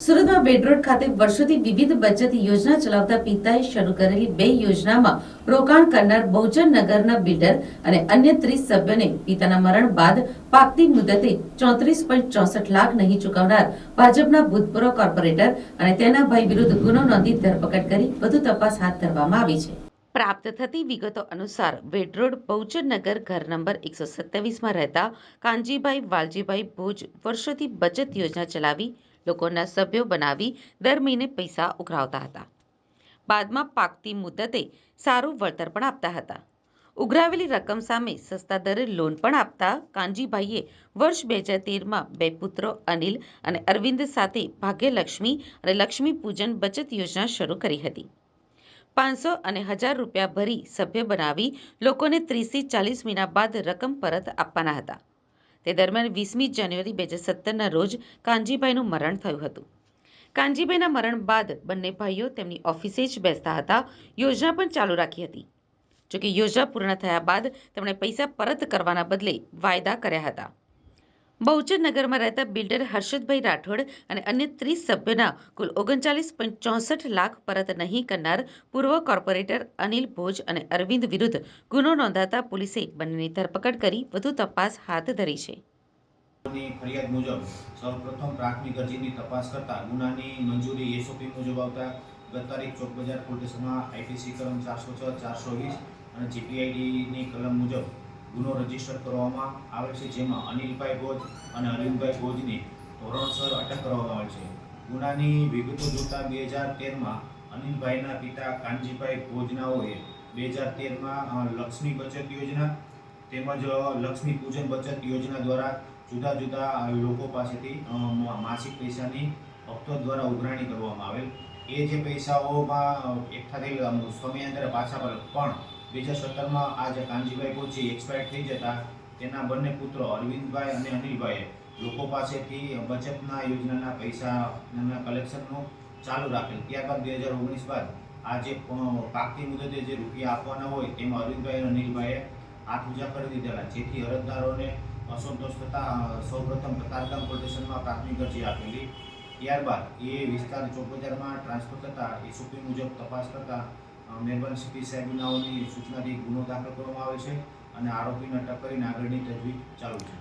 સુરતમાં બેડરોડ ખાતે વર્ષોથી વિવિધ બચત યોજના ચલાવતા પિતાએ શરૂ કરેલી બે યોજનામાં રોકાણ કરનાર બહુજન નગરના બિલ્ડર અને અન્ય ત્રીસ સભ્યોને પિતાના મરણ બાદ પાકતી મુદતે ચોત્રીસ પોઈન્ટ ચોસઠ લાખ નહીં ચૂકવનાર ભાજપના ભૂતપૂર્વ કોર્પોરેટર અને તેના ભાઈ વિરુદ્ધ ગુનો નોંધી ધરપકડ કરી વધુ તપાસ હાથ ધરવામાં આવી છે. પ્રાપ્ત થતી વિગતો અનુસાર વેડરોડ બહુચરનગર ઘર નંબર એકસો સત્યાવીસમાં રહેતા કાનજીભાઈ વાલજીભાઈ ભુજ વર્ષોથી બચત યોજના ચલાવી લોકોના સભ્યો બનાવી દર મહિને પૈસા ઉઘરાવતા હતા. બાદમાં પાકતી મુદતે સારું વળતર પણ આપતા હતા. ઉઘરાવેલી રકમ સામે સસ્તા દરે લોન પણ આપતા કાનજીભાઈએ વર્ષ બે હજાર તેરમાં બે પુત્રો અનિલ અને અરવિંદ સાથે ભાગ્યલક્ષ્મી અને લક્ષ્મી પૂજન બચત યોજના શરૂ કરી હતી. પાંચસો અને હજાર રૂપિયા ભરી સભ્ય બનાવી લોકોને ત્રીસથી ચાલીસ મહિના બાદ રકમ પરત આપવાના હતા. તે દરમિયાન વીસમી જાન્યુઆરી બે હજાર સત્તરના રોજ કાનજીભાઈનું મરણ થયું હતું. કાનજીભાઈના મરણ બાદ બંને ભાઈઓ તેમની ઓફિસે જ બેસતા હતા. યોજના પણ ચાલુ રાખી હતી. જોકે યોજના પૂર્ણ થયા બાદ તેમણે પૈસા પરત કરવાના બદલે વાયદા કર્યા હતા. બહુચર નગરમાં રહેતા બિલ્ડર હર્ષદભાઈ રાઠોડ અને અન્ય ત્રીસ સભ્યોના કુલ ઓગણચાલીસ પોઈન્ટ ચોસઠ લાખ પરત નહીં કરનાર પૂર્વ કોર્પોરેટર અનિલ ભોજ અને અરવિંદ વિરુદ્ધ ગુનો નોંધાતા પોલીસે બંનેની ધરપકડ કરી વધુ તપાસ હાથ ધરી છે. ફરિયાદ મુજબ સૌપ્રથમ પ્રાથમિક અરજીની તપાસ કરતા ગુનાની મંજૂરી એસઓપી મુજબ આવતા ગત તારીખ ચોક બજાર પોલીસમાં આઈપીસી કલમ ચારસો છ, ચારસો વીસ અને જીપીઆઈડીની કલમ મુજબ ગુનો રજિસ્ટર કરવામાં આવે છે, જેમાં અનિલભાઈ ભોજ અને અરવિંદભાઈ ભોજની ધોરણસર અટક કરવામાં આવે છે. ગુનાની વિગતો જોતા બે હજાર તેરમાં અનિલભાઈના પિતા કાનજીભાઈ ભોજનાઓએ બે હજાર તેરમાં લક્ષ્મી બચત યોજના તેમજ લક્ષ્મી પૂજન બચત યોજના દ્વારા જુદા જુદા લોકો પાસેથી માસિક પૈસાની હપ્તો દ્વારા ઉઘરાણી કરવામાં આવેલ. એ જે પૈસાઓમાં એકઠા થયેલા સમયાંતરે પાછા પણ બે હજાર સત્તરમાં આ કાનજીભાઈ કોચી એક્સપાયર થઈ જતા તેના બંને પુત્રો અરવિંદભાઈ અને અનિલભાઈએ લોકો પાસેથી બચતના યોજનાના પૈસાના કલેક્શનનું ચાલુ રાખેલ. ત્યારબાદ બે હજાર ઓગણીસ બાદ આ જે અ, પાકતી મુદતે જે રૂપિયા આપવાના હોય તેમાં અરવિંદભાઈ અને અનિલભાઈએ હાથ ઉજા કરી દીધેલા. જેથી અરજદારોને અસંતોષ થતાં સૌપ્રથમ કતારગામ પોલીસ સ્ટેશનમાં પ્રાથમિક અરજી આપેલી. ત્યારબાદ એ વિસ્તાર ચોક બજારમાં ટ્રાન્સફર થતાં એસઓપી મુજબ તપાસ કરતાં અ, સિટી સીપી સાહેબનાઓની સૂચનાથી ગુનો દાખલ કરવામાં આવે છે અને આરોપીને અટક કરીને આગળની તજવીજ ચાલુ છે.